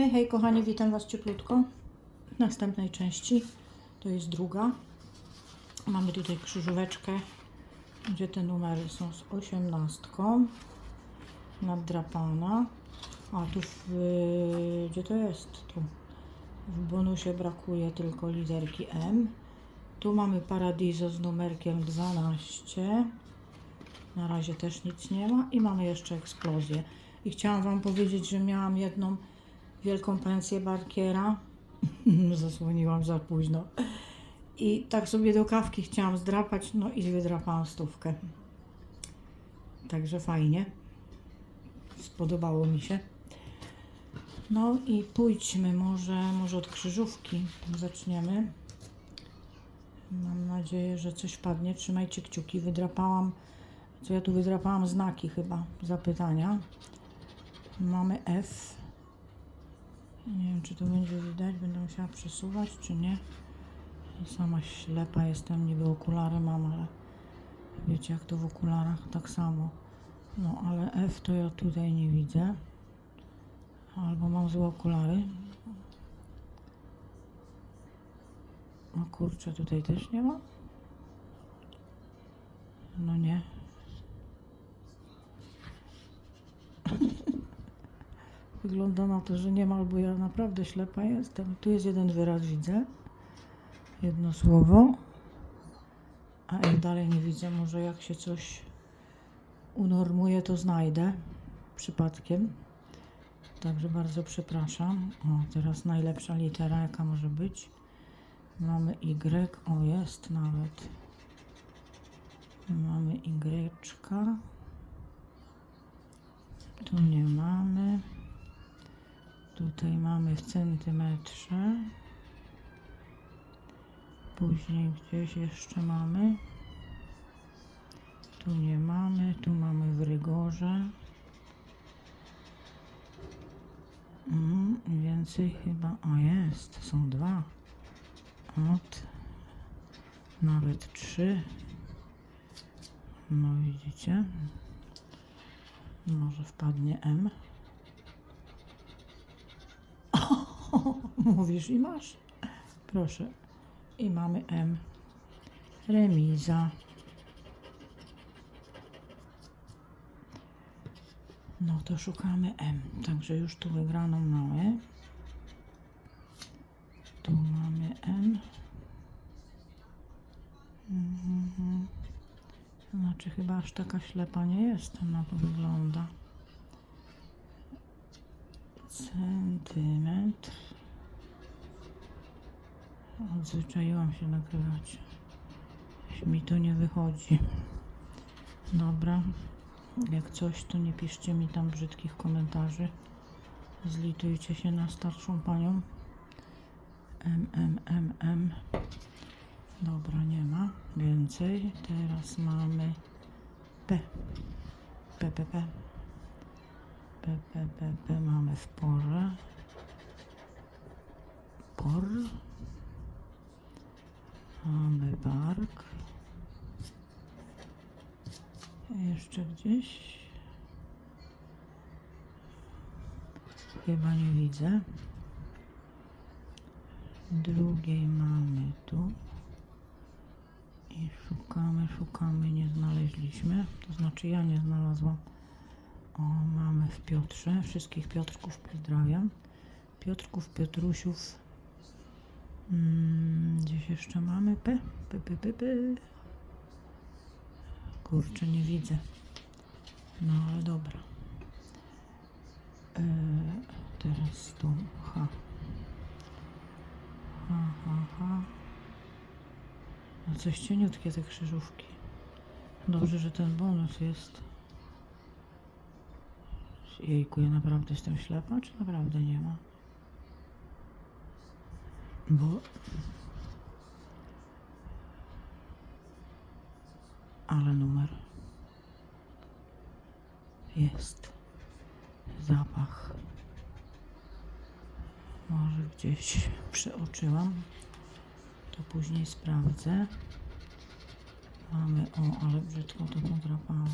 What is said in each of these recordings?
Hej, hej kochani, witam Was cieplutko w następnej części. To jest druga. Mamy tutaj krzyżóweczkę, gdzie te numery są z osiemnastką. Naddrapana. A tu w... gdzie to jest? Tu. W bonusie brakuje tylko literki M. Tu mamy Paradiso z numerkiem 12. Na razie też nic nie ma. I mamy jeszcze eksplozję. I chciałam Wam powiedzieć, że miałam jedną wielką pensję barkiera. Zasłoniłam za późno. I tak sobie do kawki chciałam zdrapać, no i wydrapałam stówkę. Także fajnie. Spodobało mi się. No i pójdźmy może, może od krzyżówki zaczniemy. Mam nadzieję, że coś wpadnie. Trzymajcie kciuki. Wydrapałam, co ja tu wydrapałam? Znaki chyba, zapytania. Mamy F. Nie wiem, czy to będzie widać. Będę musiała przesuwać, czy nie. Sama ślepa jestem, niby okulary mam, ale wiecie, jak to w okularach, tak samo. No, ale F to ja tutaj nie widzę. Albo mam złe okulary. O kurczę, tutaj też nie ma. No nie. Wygląda na to, że nie ma, albo ja naprawdę ślepa jestem. Tu jest jeden wyraz, widzę. Jedno słowo. A jak dalej nie widzę, może jak się coś unormuje, to znajdę przypadkiem. Także bardzo przepraszam. O, teraz najlepsza litera, jaka może być. Mamy Y, o jest nawet. Mamy Y. Tu nie mamy. Tutaj mamy w centymetrze. Później gdzieś jeszcze mamy. Tu nie mamy. Tu mamy w rygorze. Mm, więcej chyba. O jest, są dwa. Od. Nawet trzy. No widzicie. Może wpadnie M. Mówisz i masz. Proszę. I mamy M. Remiza. No to szukamy M. Także już tu wygraną mamy. Tu mamy M. Znaczy chyba aż taka ślepa nie jestem, na to wygląda. Centymetr. Odzwyczaiłam się nagrywać. Mi to nie wychodzi. Dobra. Jak coś, to nie piszcie mi tam brzydkich komentarzy. Zlitujcie się na starszą panią. M, M, M, M. Dobra, nie ma więcej. Teraz mamy P. P, P, P. P, P, P, P mamy w porze. Por. Mamy bark. Jeszcze gdzieś. Chyba nie widzę. Drugiej mamy tu. I szukamy, szukamy, nie znaleźliśmy. To znaczy ja nie znalazłam. O, mamy w Piotrze. Wszystkich Piotrków pozdrawiam. Piotrków, Piotrusiów. Mm, gdzieś jeszcze mamy P. P, P, P, P. Kurczę, nie widzę. No ale dobra. E, teraz tu H. H, H, H. No coś cieniutkie te krzyżówki. Dobrze, że ten bonus jest. Jejku, ja naprawdę jestem ślepa, czy naprawdę nie ma? Bo... Ale numer. Jest. Zapach. Może gdzieś przeoczyłam. To później sprawdzę. Mamy, o, ale brzydko to podrapałam.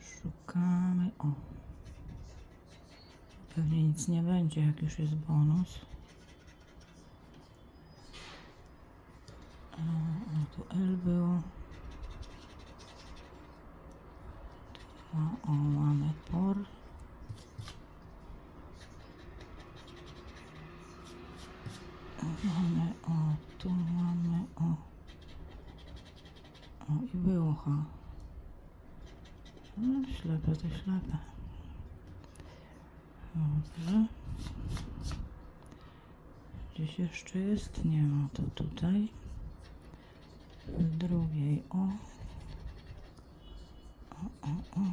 Szukamy, o. Pewnie nic nie będzie, jak już jest bonus. A, tu L było. Tu, o, mamy por. Mamy, o, tu mamy, o. O, i było H. No, ślepe to ślepe. Dobrze. Gdzieś jeszcze jest? Nie ma to tutaj. Drugiej o. O, o, o.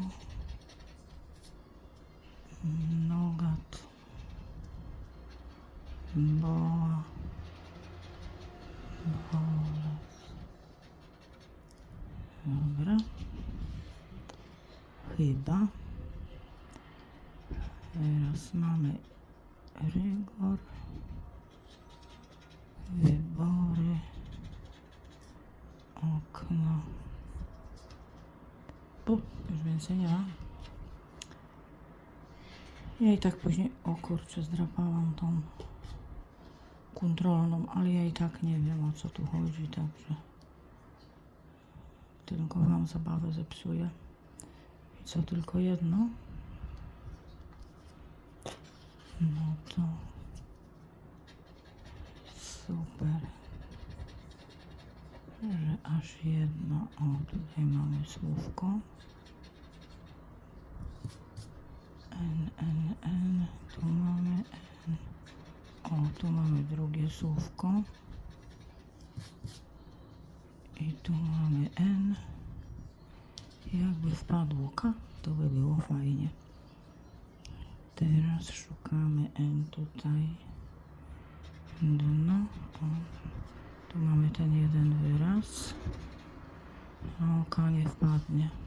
Nogat. Boa. Bolas. Dobra. Chyba. Teraz mamy rygor. Więcej nie ma. Ja i tak później, o kurczę, zdrapałam tą kontrolną, ale ja i tak nie wiem o co tu chodzi, także tylko wam zabawę zepsuję. I co, tylko jedno? No to super, że aż jedno. O, tutaj mamy słówko. N, N, tu mamy N. O, tu mamy drugie słówko. I tu mamy N. Jakby wpadło K, to by było fajnie. Teraz szukamy N tutaj. Dno. O, tu mamy ten jeden wyraz. O, K nie wpadnie.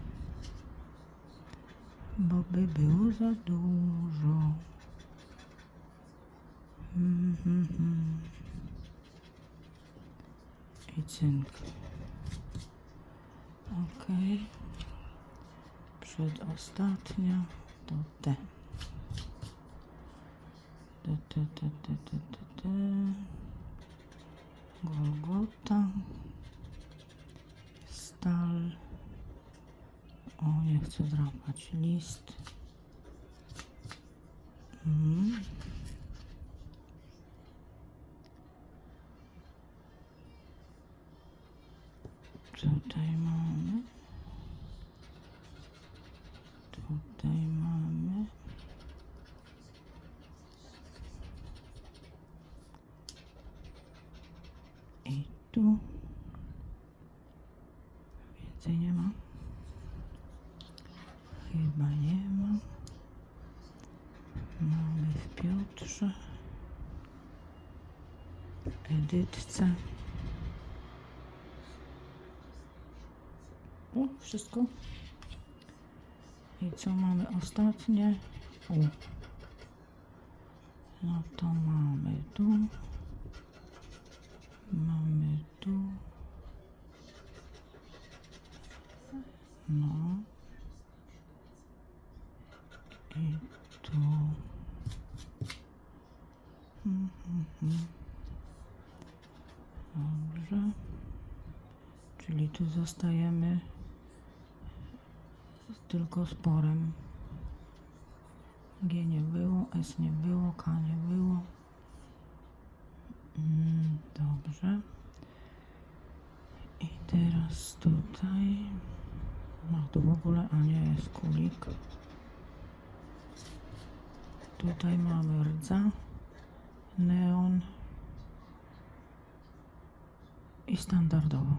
Bo by było za dużo. Mhm, mhm. I cynk. Ok. Przedostatnia to T. T, T, T, T, T, T, T. Golgota. Stal. O, nie chcę drapać. List. Mhm. Tutaj mamy. Tutaj mamy. I tu. Więcej nie ma. Chyba nie ma. Mamy w Piotrze. O, wszystko. I co mamy ostatnie? U. No to mamy tu. Mamy tu. No. I tu. Mhm, mhm. Dobrze. Czyli tu zostajemy tylko sporem. G nie było, S nie było, K nie było. Mm, dobrze. I teraz tutaj. No tu w ogóle, a nie jest kulik. Tutaj mamy rdza, neon i standardową.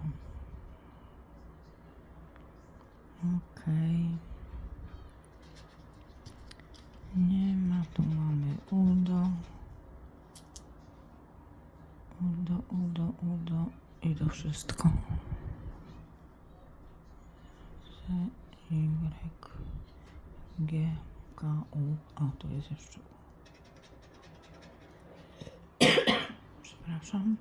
Okej. Nie ma, tu mamy udo. Udo, udo, i to wszystko. C, Y, G, K, U. A, tu jest jeszcze U. Przepraszam.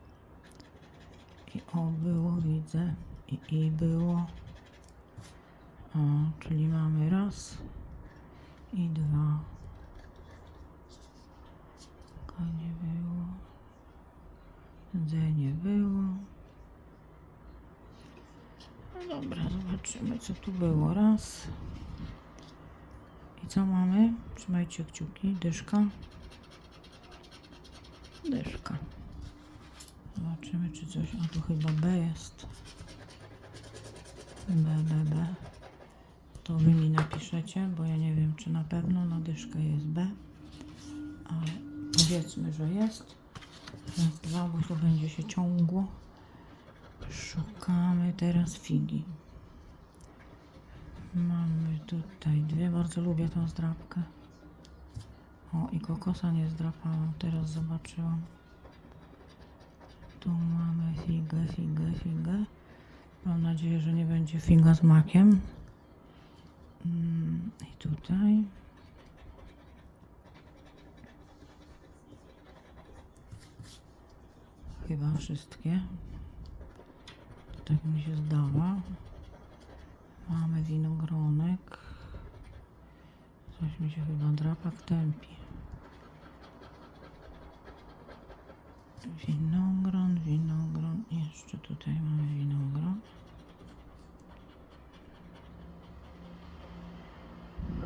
I O było, widzę. I I było. O, czyli mamy raz i dwa Jedzenie było. No dobra, zobaczymy co tu było. Raz. I co mamy? Trzymajcie kciuki. Dyszka. Dyszka. Zobaczymy czy coś. A tu chyba B jest. B, B, B. To wy mi napiszecie, bo ja nie wiem czy na pewno na dyszkę jest B. Ale powiedzmy, że jest. Raz, dwa, bo to będzie się ciągło. Szukamy teraz figi. Mamy tutaj dwie, bardzo lubię tą zdrabkę. O, i kokosa nie zdrapałam, teraz zobaczyłam. Tu mamy figę, figę, figę. Mam nadzieję, że nie będzie figa z makiem. Mm, I tutaj. Chyba wszystkie. Tak mi się zdawa. Mamy winogronek. Coś mi się chyba drapak tępi. Winogron, winogron. Jeszcze tutaj mamy winogron.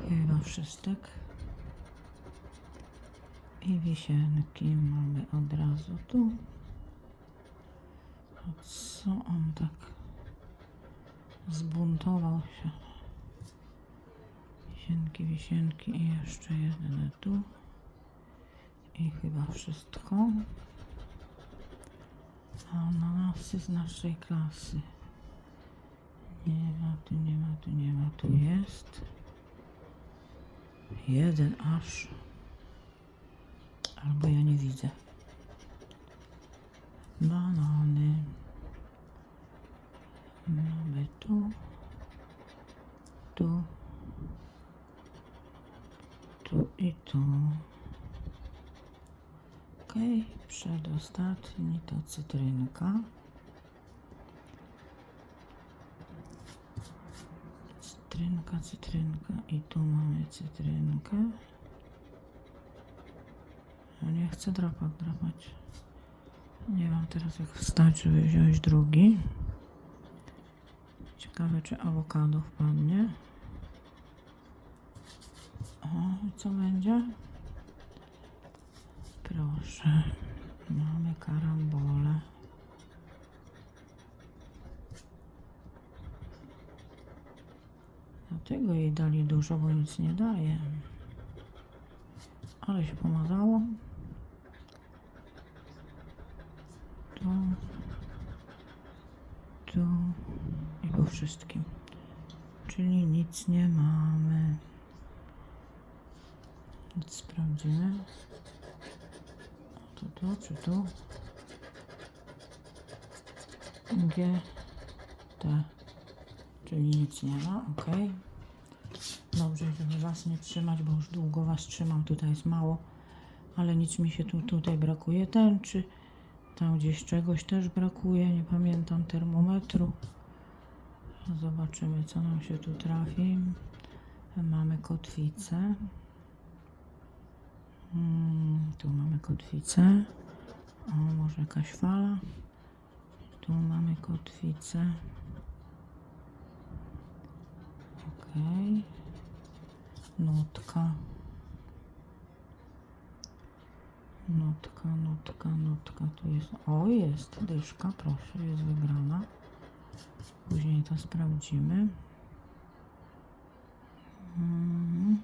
Chyba wszystek. I wisienki mamy od razu tu. Co on tak zbuntował się? Wisienki, wisienki i jeszcze jedne tu. I chyba wszystko. A ananasy z naszej klasy. Nie ma, tu nie ma, tu nie ma, tu jest. Jeden aż. Albo ja nie widzę. Banany. Mamy tu. Tu. Tu i tu. Okej, przedostatni to cytrynka. Cytrynka, cytrynka i tu mamy cytrynkę. Ja nie chcę drapak drapać. Nie mam teraz jak wstać, żeby wziąć drugi. Ciekawe, czy awokado wpadnie. O, co będzie? Proszę. Mamy karambole. Dlatego jej dali dużo, bo nic nie daje. Ale się pomazało. Tu. Tu. I po wszystkim. Czyli nic nie mamy. Nic sprawdzimy. To tu, czy tu? G, T. Czyli nic nie ma, ok. Dobrze, żeby was nie trzymać, bo już długo was trzymam. Tutaj jest mało, ale nic mi się tu tutaj brakuje. Tęczy. Tam gdzieś czegoś też brakuje. Nie pamiętam termometru. Zobaczymy, co nam się tu trafi. Mamy kotwicę. Mm, tu mamy kotwicę. O, może jakaś fala. Tu mamy kotwicę. Okej. Nutka. Nutka, nutka, nutka. Tu jest. O, jest dyszka, proszę, jest wybrana. Później to sprawdzimy. Mm.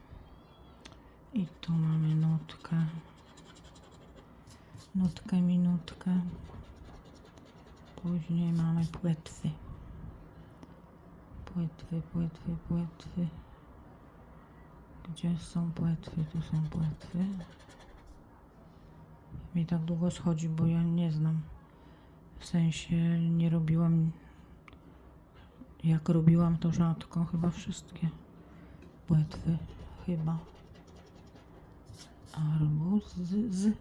I tu mamy nutkę. Nutkę, minutkę. Później mamy płetwy. Płetwy, płetwy, płetwy. Gdzie są płetwy? Tu są płetwy. Mi tak długo schodzi, bo ja nie znam. W sensie nie robiłam. Jak robiłam, to rzadko. Chyba wszystkie płetwy. Chyba arbuz z.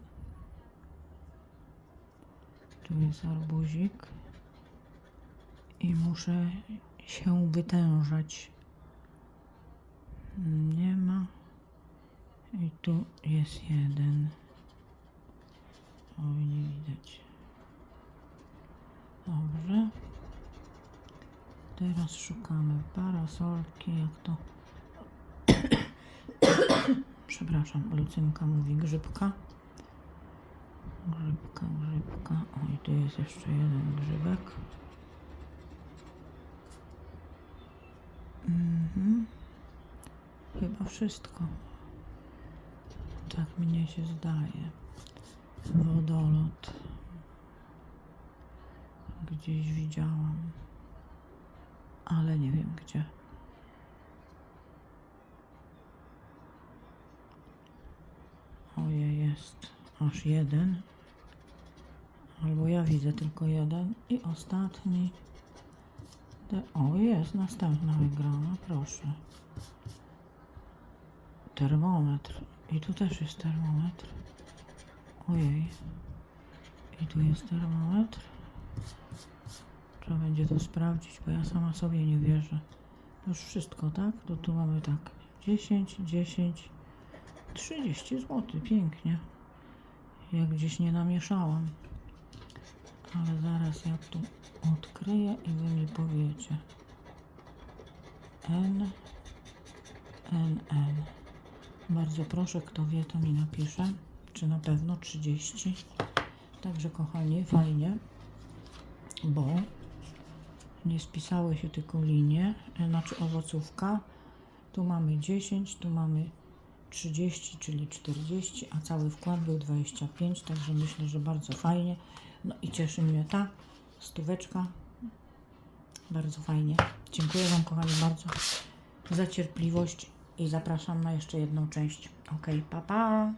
Tu jest arbuzik i muszę się wytężać. Nie ma. I tu jest jeden. Oj, nie widać. Dobrze. Teraz szukamy parasolki, jak to. Przepraszam, Lucynka mówi grzybka. Grzybka, grzybka. Oj, tu jest jeszcze jeden grzybek. Mhm. Chyba wszystko. Tak mnie się zdaje. Wodolot. Gdzieś widziałam. Ale nie wiem gdzie. Ojej, jest aż jeden. Albo ja widzę tylko jeden. I ostatni. O, jest następna wygrana, proszę. Termometr. I tu też jest termometr. Ojej. I tu jest termometr. Trzeba będzie to sprawdzić, bo ja sama sobie nie wierzę. Już wszystko, tak? To tu mamy tak. 10, 10, 30 zł. Pięknie. Jak gdzieś nie namieszałam. Ale zaraz ja tu odkryję i wy mi powiecie. N, N, N. Bardzo proszę, kto wie, to mi napisze, czy na pewno 30. Także kochani, fajnie, bo nie spisały się tylko linie, e, znaczy owocówka. Tu mamy 10, tu mamy 30, czyli 40, a cały wkład był 25, także myślę, że bardzo fajnie. No i cieszy mnie ta stóweczka. Bardzo fajnie. Dziękuję Wam, kochani, bardzo za cierpliwość i zapraszam na jeszcze jedną część. Ok, pa pa!